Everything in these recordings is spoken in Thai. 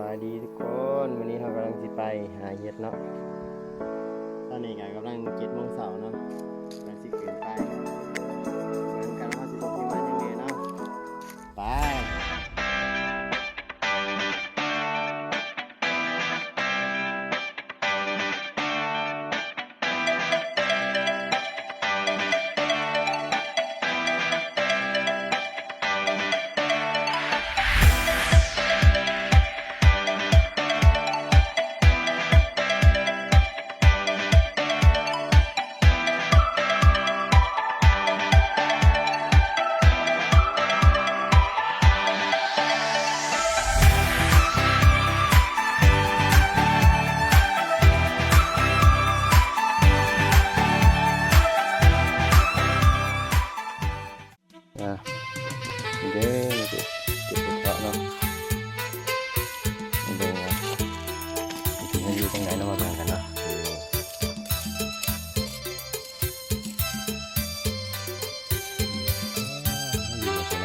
บายดีทุกคนวันนี้เรากำลังจะไปหาเห็ดเนาะตอนนี้กกำลังเจ็ดโมงเสาร์เนาะกำลังสิเกิน อยู่ตรงไหนนะมาแบ่งกันนะอยู่ตรงไหน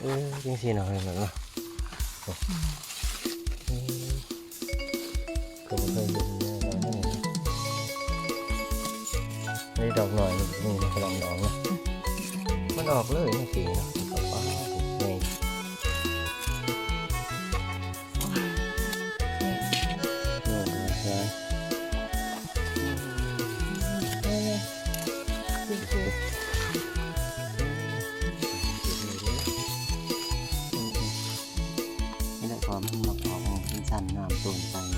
เออจริงสิเนาะเห็นไหมเนาะก็ไม่เคยเห็นเลยด ดอกหน่อยนี่กระดองดอกนะมันออกเลยนี่สีเนาะสีฟ้าๆนี่นี่ใช่นี่แหละพอมันมาออกเป็นสั้นน้ำตูนไป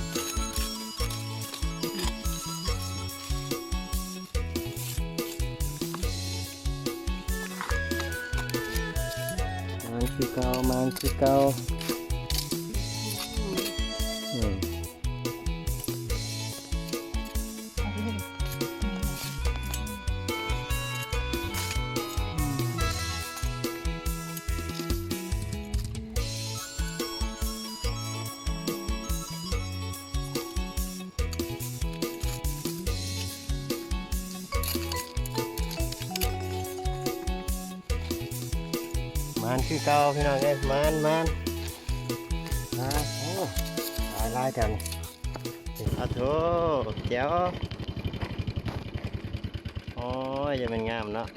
มัน มันคือเกาพี่น้องเอ้ยมันมันมาโอ้ลายลายกันอาโถเจ้าโอ้ยจะเป็นงามเนาะ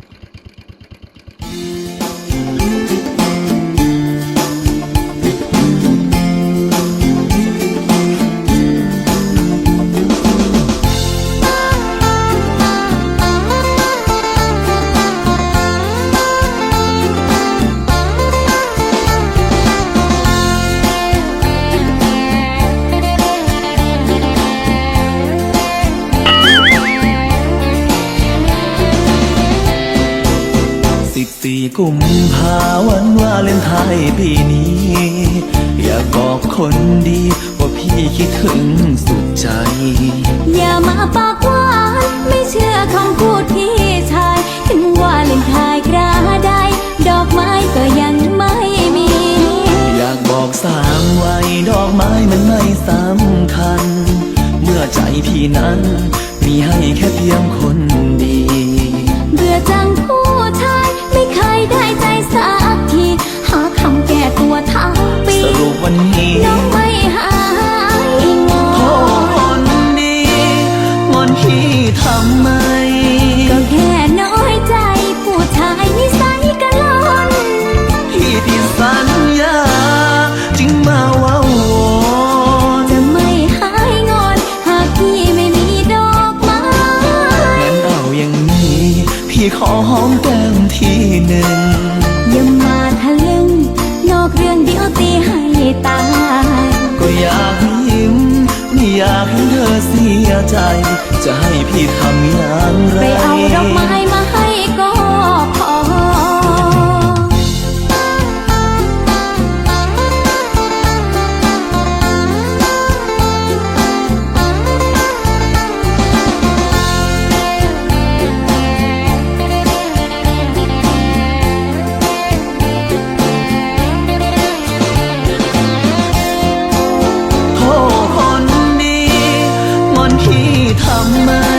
กุมภาวันวาเลนไทน์ปีนี้ อยากบอกคนดีว่าพี่คิดถึงสุดใจ อย่ามาปากหวานไม่เชื่อคำพูดพี่ชาย ถึงว่าเล่นทายกระไดดอกไม้ก็ยังไม่มี อยากบอกสามไว้ดอกไม้มันไม่สำคัญ เมื่อใจพี่นั้นำไม ก็แค่น้อยใจ ผู้ชายนิสัยกะล่อนพี่ที่สัญญาจึงมาเว้าวอนจะไม่หายงอน หากพี่ไม่มีดอกไม้งั้นเอาอย่างนี้ พี่ขอหอมแก้มทีหนึ่งอย่ามาทะลึงนอกเรื่องเดียวตีให้ตาย ก็อยากยิ้มไม่อยากให้ เสียใจ จะให้พี่ทำอย่างไรไปเอาดอกไม้มา โท